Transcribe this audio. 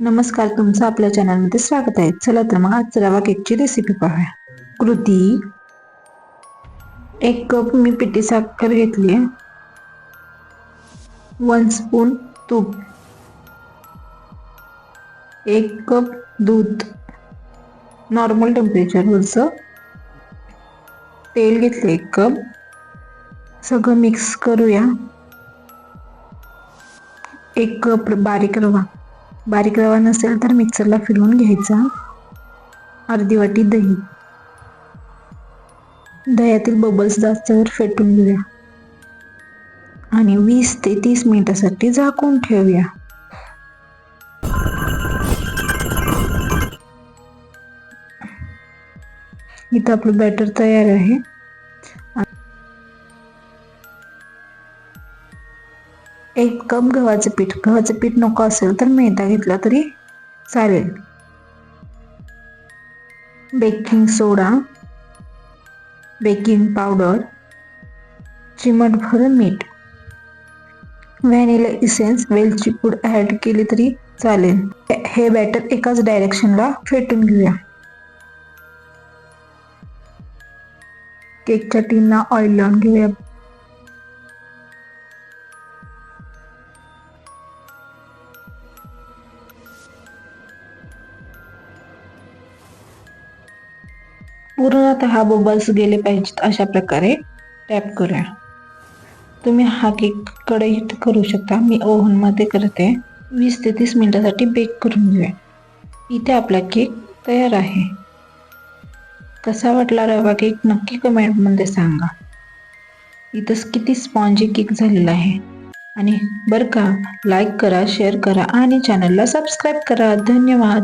नमस्कार तुमचं आपल्या चॅनलमध्ये स्वागत आहे. चला तर मग आज रवा केकची रेसिपी पाहूया. कृती. एक कप मी पिठी साखर घेतली आहे. वन स्पून तूप. एक कप दूध. नॉर्मल टेम्परेचरवरचं तेल घेतलं एक कप. सगळं मिक्स करूया. एक कप बारीक रवा. बारीक रवा नसेल तर मिक्सरला फिरवून घ्यायचा. अर्धी वाटी दही. दह्यातील बबल्स जास्तवर फेटून घेऊया. आणि वीस ते तीस मिनिटासाठी झाकून ठेवूया. इथं आपलं बॅटर तयार आहे. एक कप गव्हाचं पीठ. गव्हाचं पीठ नको असेल तर मैदा घेतला तरी चालेल. Baking soda. Baking powder. चिमटभर मीठ. व्हॅनिला इसेन्स वेलची पूड ॲड केली तरी चालेल. हे बॅटर एकाच डायरेक्शनला फेटून घेऊया. केकच्या टीनला ऑइल लावून घेऊया. पूर्णतः हा बबल्स गेले पाहिजेत अशा प्रकारे. टॅप करूया. तुम्ही हा केक कढईत करू शकता. मी ओव्हनमध्ये करते. वीस ते तीस मिनिटासाठी बेक करून घेऊया. इथे आपला केक तयार आहे. कसा वाटला रवा केक नक्की कमेंटमध्ये सांगा. इथं किती स्पॉन्जी केक झालेला आहे. आणि बरं का लाईक करा शेअर करा आणि चॅनलला सबस्क्राईब करा. धन्यवाद.